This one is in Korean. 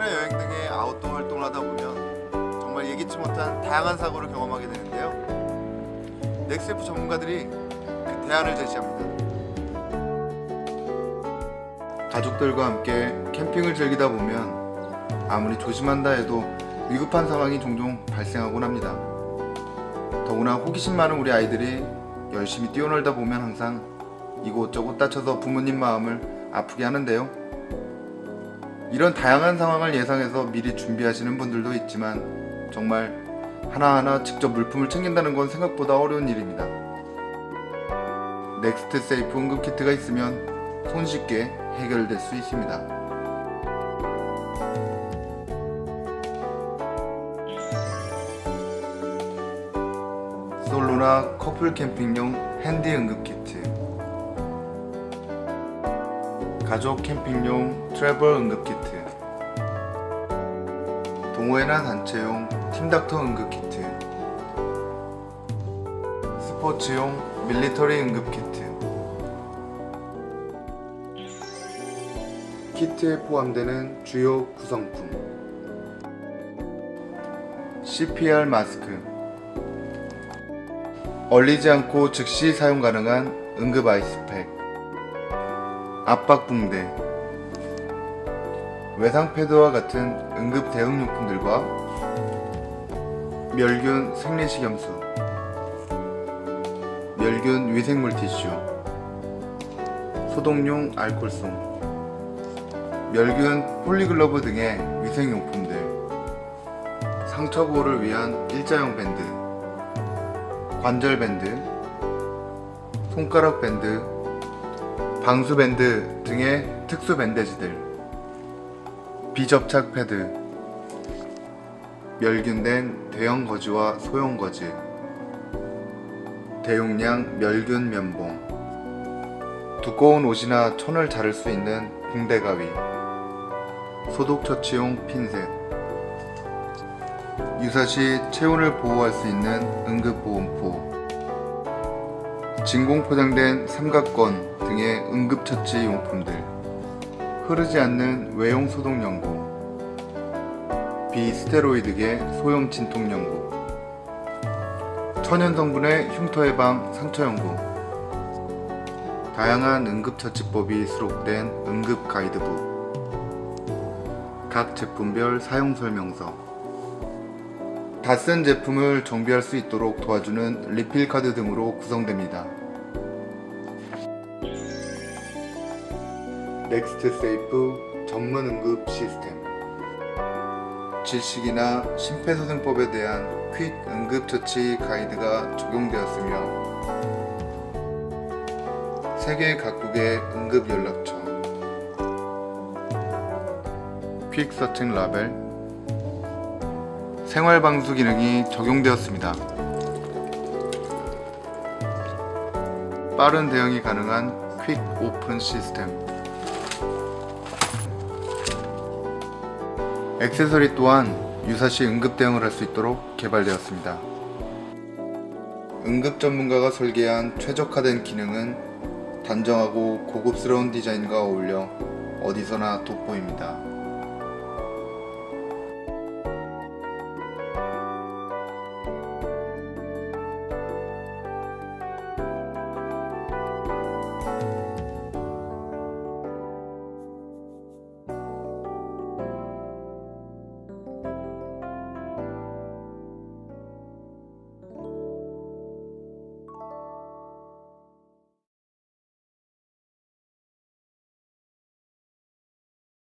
캠핑이나 여행 등의 아웃도어 활동을 하다 보면 정말 예기치 못한 다양한 사고를 경험하게 되는데요. 넥스F 전문가들이 그 대안을 제시합니다. 가족들과 함께 캠핑을 즐기다 보면 아무리 조심한다 해도 위급한 상황이 종종 발생하곤 합니다. 더구나 호기심 많은 우리 아이들이 열심히 뛰어놀다 보면 항상 이곳저곳 다쳐서 부모님 마음을 아프게 하는데요. 이런 다양한 상황을 예상해서 미리 준비하시는 분들도 있지만 정말 하나하나 직접 물품을 챙긴다는 건 생각보다 어려운 일입니다. 넥스트 세이프 응급 키트가 있으면 손쉽게 해결될 수 있습니다. 솔로나 커플 캠핑용 핸디 응급 키트 가족 캠핑용 트래블 응급 키트. 동호회나 단체용 팀닥터 응급 키트. 스포츠용 밀리터리 응급 키트. 키트에 포함되는 주요 구성품. CPR 마스크. 얼리지 않고 즉시 사용 가능한 응급 아이스팩 압박 붕대. 외상 패드와 같은 응급 대응 용품들과 멸균 생리식염수 멸균 위생 물 티슈 소독용 알콜송 멸균 폴리글러브 등의 위생 용품들 상처 보호를 위한 일자형 밴드 관절 밴드 손가락 밴드 방수 밴드 등의 특수 밴드지들, 비접착 패드, 멸균된 대형 거즈와 소형 거즈, 대용량 멸균 면봉, 두꺼운 옷이나 천을 자를 수 있는 붕대 가위, 소독 처치용 핀셋, 유사시 체온을 보호할 수 있는 응급보온포, 진공 포장된 삼각권 등의 응급처치 용품들, 흐르지 않는 외용 소독 연고, 비스테로이드계 소형 진통 연고, 천연 성분의 흉터 예방 상처 연고, 다양한 응급처치법이 수록된 응급 가이드북, 각 제품별 사용 설명서, 다쓴 제품을 정비할 수 있도록 도와주는 리필 카드 등으로 구성됩니다. 넥스트 세이프 전문 응급 시스템 질식이나 심폐소생법에 대한 퀵 응급처치 가이드가 적용되었으며 세계 각국의 응급 연락처 퀵 서칭 라벨 생활 방수 기능이 적용되었습니다. 빠른 대응이 가능한 퀵 오픈 시스템 액세서리 또한 유사시 응급 대응을 할 수 있도록 개발되었습니다. 응급 전문가가 설계한 최적화된 기능은 단정하고 고급스러운 디자인과 어울려 어디서나 돋보입니다.